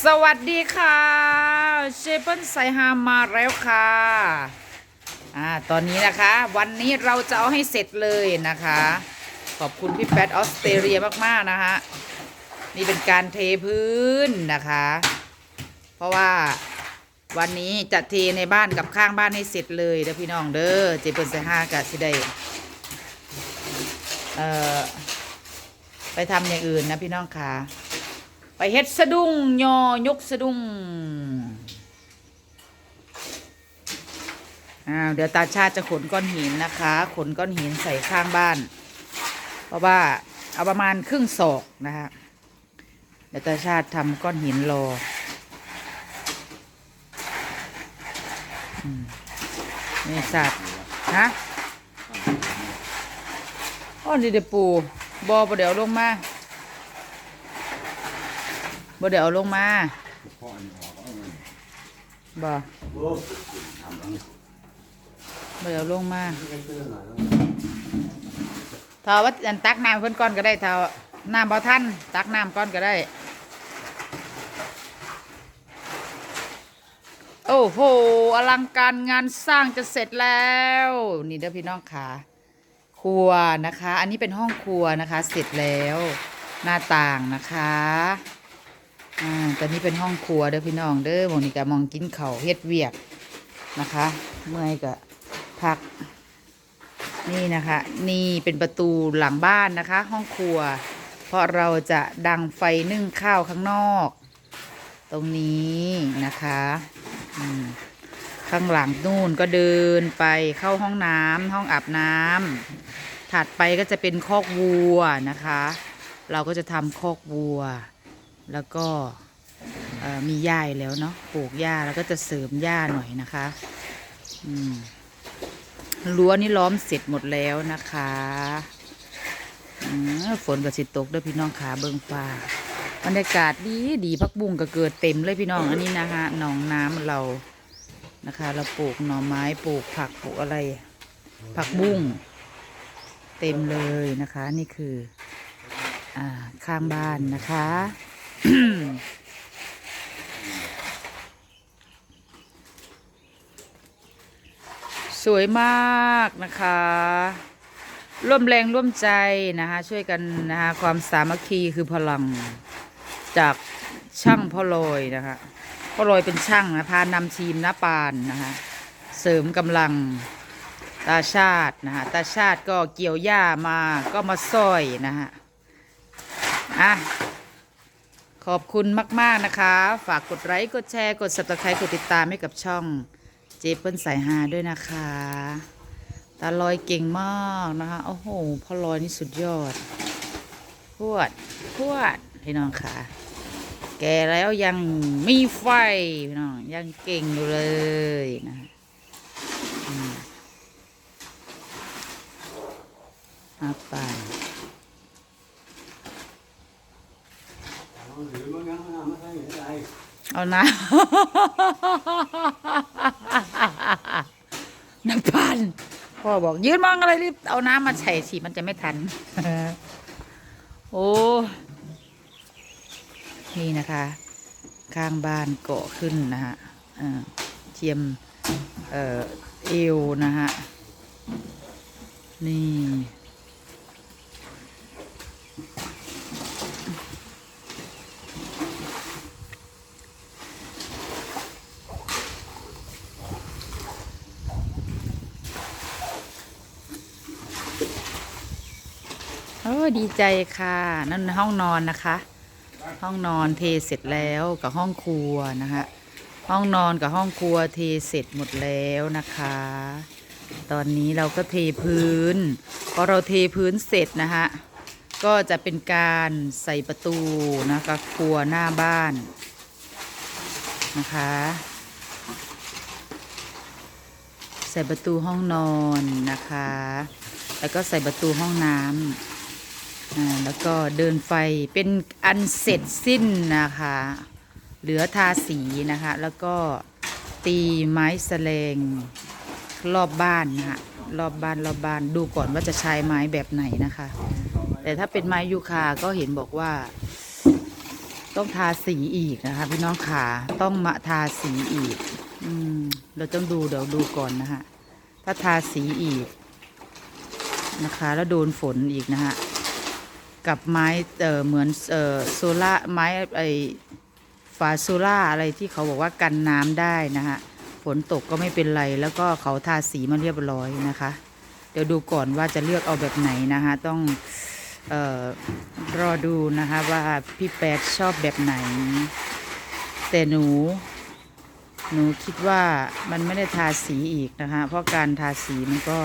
สวัสดีค่ะเชเปิลไซฮามมาแล้วค่ะอ่าตอนนี้นะคะ วันนี้เราจะเอาให้เสร็จเลยนะคะ ขอบคุณพี่แป๊ดออสเตรเลียมาก ๆ นะคะนี่เป็นการเทพื้นนะคะ เพราะว่าวันนี้จะเทในบ้านกับข้างบ้านให้เสร็จเลยเด้อพี่น้องเด้อเจเปิลไซฮากะสิได้เอ่อไปทำอย่างอื่นนะพี่น้องค่ะ ไปเฮ็ดสะดุ้งยอยกสะดุ้งอ้าวเดี๋ยวตาชาติจะขนก้อนหินนะคะ ขนก้อนหินใส่ข้างบ้าน เพราะว่าเอาประมาณครึ่งศอกนะคะเดี๋ยวตาชาติทำก้อนหินรอนี่สัตว์ฮะอ้อนดีเดยวปูบอประเดี๋ยวลงมา บ่เดี๋ยวเอาลงมาบ่บ่เดี๋ยวลงมาเท่าว่าอันตักน้ำเพิ่นก้อนก็ได้เท่าน้ำบ่ทันตักน้ำก้อนก็ได้ โอ้โหอลังการงานสร้างจะเสร็จแล้ว นี่เด้อพี่น้องค่ะครัวนะคะ อันนี้เป็นห้องครัวนะคะ เสร็จแล้ว หน้าต่างนะคะ อ่าตอนนี้เป็นห้องครัวเด้อพี่น้องเด้อหมองนี่ก็มองกินเขาเฮ็ดเวียกนะคะ เมื่อยก็พัก นี่นะคะ นี่เป็นประตูหลังบ้านนะคะ ห้องครัว เพราะเราจะดังไฟนึ่งข้าวข้างนอก ตรงนี้นะคะข้างหลังนู่นก็เดินไปเข้าห้องน้ำห้องอาบน้ำถัดไปก็จะเป็นคอกวัวนะคะ เราก็จะทำคอกวัว แล้วก็มีหญ้าอยู่แล้วเนาะปลูกหญ้าแล้วก็จะเสริมหญ้าหน่อยนะคะอืมรั้วนี่ล้อมเสร็จหมดแล้วนะคะฝนกับสิตกด้วยพี่น้องขาเบิงฟ้าบรรยากาศดีดีพักบุ้งก็เกิดเต็มเลยพี่น้องอันนี้นะคะหนองน้ำเรานะคะ เราปลูกหน่อไม้ปลูกผักปลูกอะไร ผักบุ้งเต็มเลยนะคะ นี่คือ อ่าข้างบ้านนะคะ สวยมากนะคะ ร่วมแรงร่วมใจนะคะ ช่วยกันนะคะ ความสามัคคีคือพลังจากช่างพ่อลอยนะคะพ่อลอยเป็นช่างนะพานำทีมน้าปานนะคะ เสริมกำลังตาชาตินะคะตาชาติก็เกี่ยวหญ้ามาก็มาซ้อยนะคะอะ ขอบคุณมาก ๆ นะคะ ฝากกดไลค์กดแชร์กด subscribe กดติดตามให้กับช่องเจเปิลสายฮาด้วยนะคะ ตาลอยเก่งมากนะคะ โอ้โหพ่อลอยนี่สุดยอด พวด พวด พี่น้องค่ะ แกแล้วยังมีไฟ พี่น้อง ยังเก่งอยู่เลยนะอืมมาไเอานะน้ำพันพ่อบอกยืนมองอะไรรีบเอาน้ำมาใส่สิมันจะไม่ทัน โอ้นี่นะคะ ข้างบ้านเกาะขึ้นนะฮะอ่าเทียมเอ่อเอวนะฮะ นี่ ดีใจค่ะนั่นห้องนอนนะคะ ห้องนอนเทเสร็จแล้วกับห้องครัวนะคะ ห้องนอนกับห้องครัวเทเสร็จหมดแล้วนะคะ ตอนนี้เราก็เทพื้นพอเราเทพื้นเสร็จนะคะก็จะเป็นการใส่ประตูนะคะครัวหน้าบ้านนะคะ ใส่ประตูห้องนอนนะคะ แล้วก็ใส่ประตูห้องน้ำ แล้วก็เดินไฟเป็นอันเสร็จสิ้นนะคะ เหลือทาสีนะคะ แล้วก็ตีไม้แสลงรอบบ้านนะคะรอบบ้านรอบบ้านดูก่อนว่าจะใช้ไม้แบบไหนนะคะ แต่ถ้าเป็นไม้ยูคาก็เห็นบอกว่า ต้องทาสีอีกนะคะ พี่น้องขาต้องมาทาสีอีก อืม เราต้องดูเดี๋ยวดูก่อนนะฮะถ้าทาสีอีกนะคะ แล้วโดนฝนอีกนะฮะ กับไม้เออเหมือนเออโซล่าไม้ไอฝาโซล่าอะไรที่เขาบอกว่ากันน้ำได้นะฮะฝนตกก็ไม่เป็นไร แล้วก็เขาทาสีมาเรียบร้อยนะคะ เดี๋ยวดูก่อนว่าจะเลือกเอาแบบไหนนะคะต้องเออรอดูนะคะว่าพี่แปดชอบแบบไหน แต่หนู หนูคิดว่ามันไม่ได้ทาสีอีกนะคะ เพราะการทาสีมันก็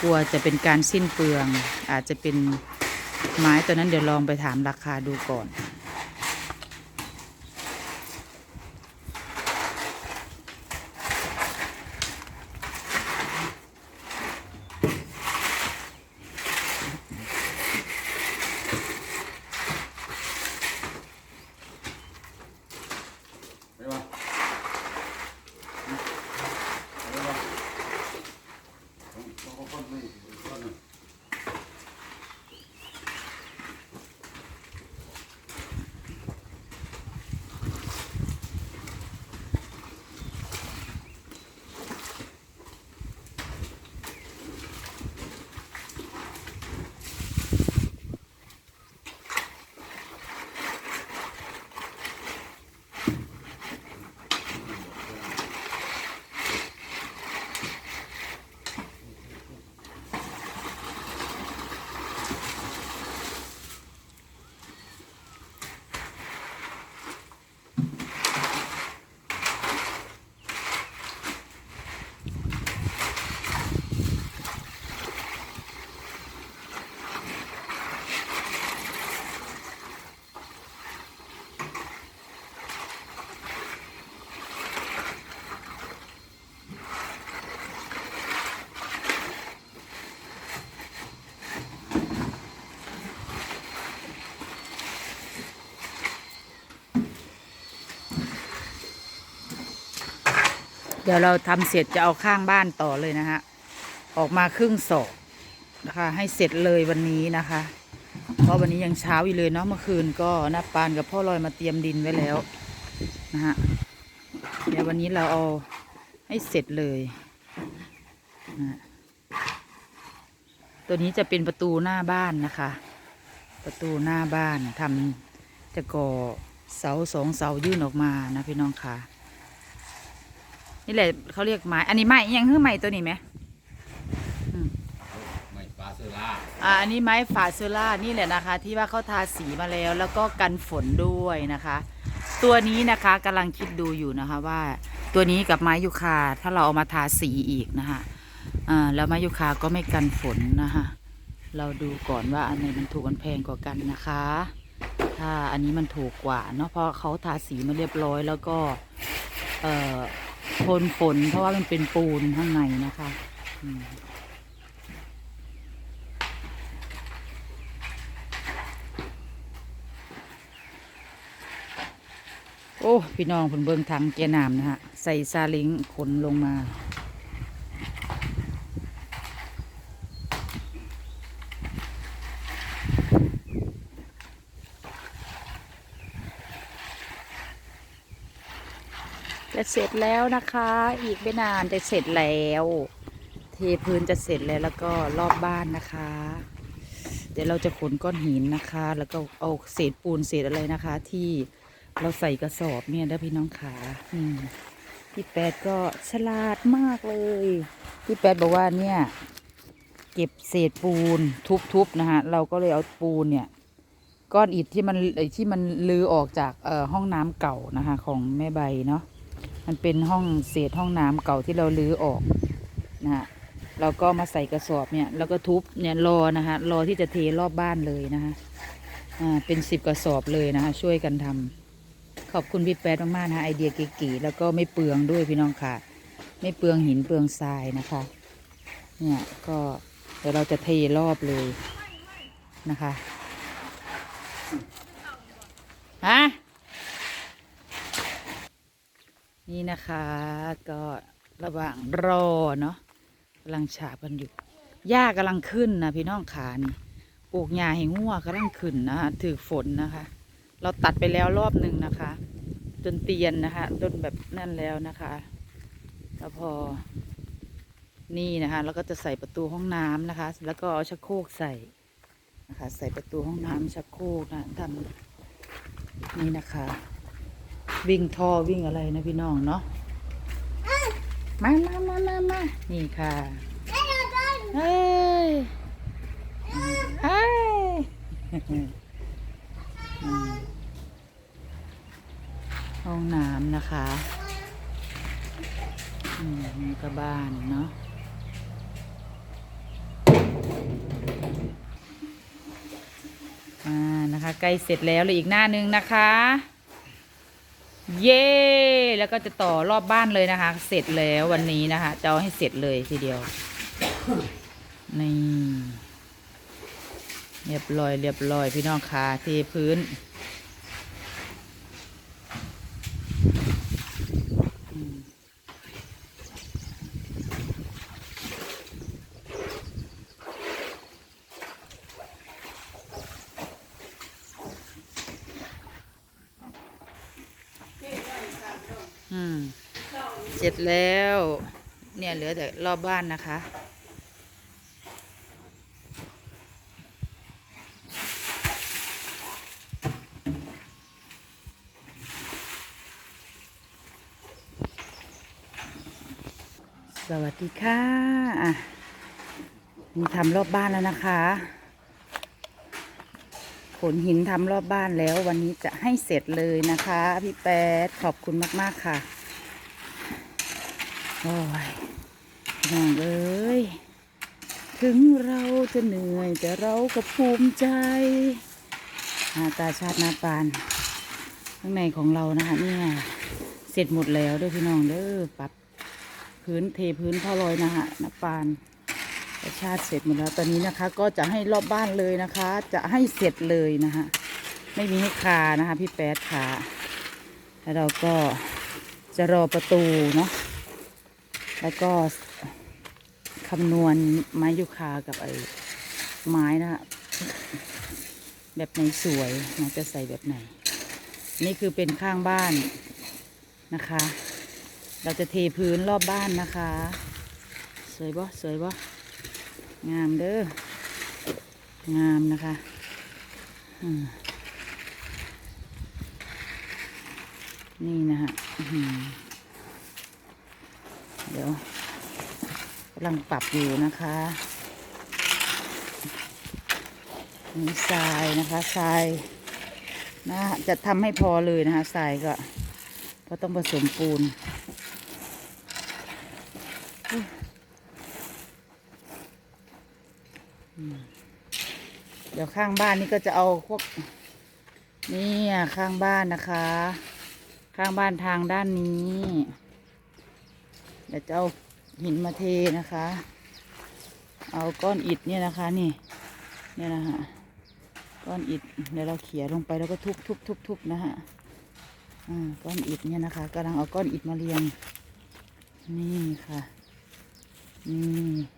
กลัวจะเป็นการสิ้นเปลือง อาจจะเป็น ไม้ตัวนั้นเดี๋ยวลองไปถามราคาดูก่อน ดี๋ยวเราทำเสร็จจะเอาข้างบ้านต่อเลยนะฮะ ออกมาครึ่งศอกนะคะ ให้เสร็จเลยวันนี้นะคะ เพราะวันนี้ยังเช้าอยู่เลยเนาะเมื่อคืนก็น้าปานกับพ่อลอยมาเตรียมดินไว้แล้วนะฮะ เดี๋ยววันนี้เราเอาให้เสร็จเลยนะตัวนี้จะเป็นประตูหน้าบ้านนะคะ ประตูหน้าบ้านทำจะก่อเสาสองเสายื่นออกมานะพี่น้องค่ะ นี่แหละเขาเรียกไม้ อันนี้ไม้อิหยังคือไม้ตัวนี้ไหมไม่ปลาเสือลาอ่าอันนี้ไม้ฝาเซอร่านี่แหละนะคะ ที่ว่าเขาทาสีมาแล้ว แล้วก็กันฝนด้วยนะคะ ตัวนี้นะคะกำลังคิดดูอยู่นะคะว่า ตัวนี้กับไม้ยูคาถ้าเราเอามาทาสีอีกนะคะอ่าแล้วไม้ยูคาก็ไม่กันฝนนะคะเราดูก่อนว่าอันไหนมันถูกมันแพงกว่ากันนะคะ ถ้าอันนี้มันถูกกว่าเนาะเพราะเขาทาสีมาเรียบร้อยแล้วก็ เอ่อ ทนฝน เพราะว่ามันเป็นปูนข้างในนะคะโอ้ พี่น้องผลเบิงทางเกน้ำนะฮะ ใส่ซาเลิงขนลงมา จะเสร็จแล้วนะคะ อีกไม่นานจะเสร็จแล้ว เทพื้นจะเสร็จแล้วแล้วก็รอบบ้านนะคะ เดี๋ยวเราจะขนก้อนหินนะคะ แล้วก็เอาเศษปูนเศษอะไรนะคะ ที่เราใส่กระสอบเนี่ยนะพี่น้องขาอืมพี่แปดก็ฉลาดมากเลยพี่แปดบอกว่าเนี่ยเก็บเศษปูนทุบๆนะคะเราก็เลยเอาปูนเนี่ยก้อนอิฐที่มันที่มันลือออกจากเอ่อห้องน้ำเก่านะคะของแม่ใบเนาะ มันเป็นห้องเศษห้องน้ำเก่าที่เราลื้อออกนะฮะเราก็มาใส่กระสอบเนี่ยแล้วก็ทุบเนี่ยรอนะคะรอที่จะเทรอบบ้านเลยนะคะอ่าเป็นสิบกระสอบเลยนะคะช่วยกันทำขอบคุณพี่แป๊ดมากๆนะะไอเดียเก๋ๆแล้วก็ไม่เปลืองด้วยพี่น้องค่ะ ไม่เปลืองหินเปลืองทรายนะคะ เนี่ยก็เดี๋ยวเราจะเทรอบเลยนะคะฮะ นี่นะคะก็ระหว่างรอเนาะกำลังฉาบกันอยู่หญ้ากำลังขึ้นนะพี่น้องขานี่ปลูกหญ้าให้งัวกำลังขึ้นนะคะถือฝนนะคะ เราตัดไปแล้วรอบหนึ่งนะคะ จนเตียนนะคะจนแบบนั่นแล้วนะคะแล้วพอนี่นะคะแล้วก็จะใส่ประตูห้องน้ำนะคะ แล้วก็เอาชักโครกใส่นะคะ ใส่ประตูห้องน้ำชักโครกนะทำนี่นะคะ วิ่งท่อวิ่งอะไรนะพี่น้องเนาะมามามามามานี่ค่ะเฮ้ยเฮ้ยห้องน้ำนะคะอืมนี่ก็บ้านเนาะอ่านะคะใกล้เสร็จแล้วเลยอีกหน้านึงนะคะ เย้แล้วก็จะต่อรอบบ้านเลยนะคะ เสร็จแล้ววันนี้นะคะจะเอาให้เสร็จเลยทีเดียว นี่ เรียบร้อยเรียบร้อยพี่น้องค่ะเทพื้น อืม เสร็จแล้ว เนี่ยเหลือแต่รอบบ้านนะคะ สวัสดีค่ะ อะนี่ทำรอบบ้านแล้วนะคะ ขนหินทำรอบบ้านแล้ว วันนี้จะให้เสร็จเลยนะคะ พี่แป๊ดขอบคุณมาก ๆ ค่ะ โอ้ยน้องเอ้ย ถึงเราจะเหนื่อยแต่เราก็ภูมิใจหน้าตาชาตินาปาน ข้างในของเรานะคะเนี่ยเสร็จหมดแล้วด้วยพี่น้องเด้อปรับพื้นเทพื้นพ่อลอยนะคะนาปาน ประชาติเสร็จหมดแล้วตอนนี้นะคะ ก็จะให้รอบบ้านเลยนะคะ จะให้เสร็จเลยนะคะไม่มีให้คานะคะ พี่แป๊ดค่ะ แล้วเราก็จะรอประตูเนาะแล้วก็คำนวณไม้ยูคากับไอ้ไม้นะฮะแบบไหนสวยนะจะใส่แบบไหน นี่คือเป็นข้างบ้านนะคะ เราจะเทพื้นรอบบ้านนะคะ สวยบ่สวยบ่ งามเด้องามนะคะนี่นะฮะเดี๋ยวกำลังปรับอยู่นะคะนี่ทรายนะคะทรายนะจะทำให้พอเลยนะคะทรายก็เพราะต้องผสมปูนอืม เดี๋ยวข้างบ้านนี่ก็จะเอาพวกนี่อะข้างบ้านนะคะ ข้างบ้านทางด้านนี้เดี๋ยวจะเอาหินมาเทนะคะ เอาก้อนอิฐเนี่ยนะคะนี่เนี่ยนะฮะก้อนอิฐเดี๋ยวเราเขี่ยลงไปแล้วก็ทุบทุบทุบทุบนะฮะก้อนอิฐเนี่ยนะคะกำลังเอาก้อนอิฐมาเรียง นี่ค่ะนี่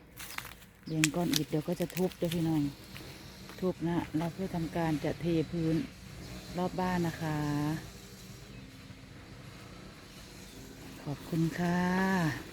เรียงก้อนอิฐเดี๋ยวก็จะทุบด้วยพี่น้อง ทุบนะเราเพื่อทำการจะเทพื้นรอบบ้านนะคะ ขอบคุณค่ะ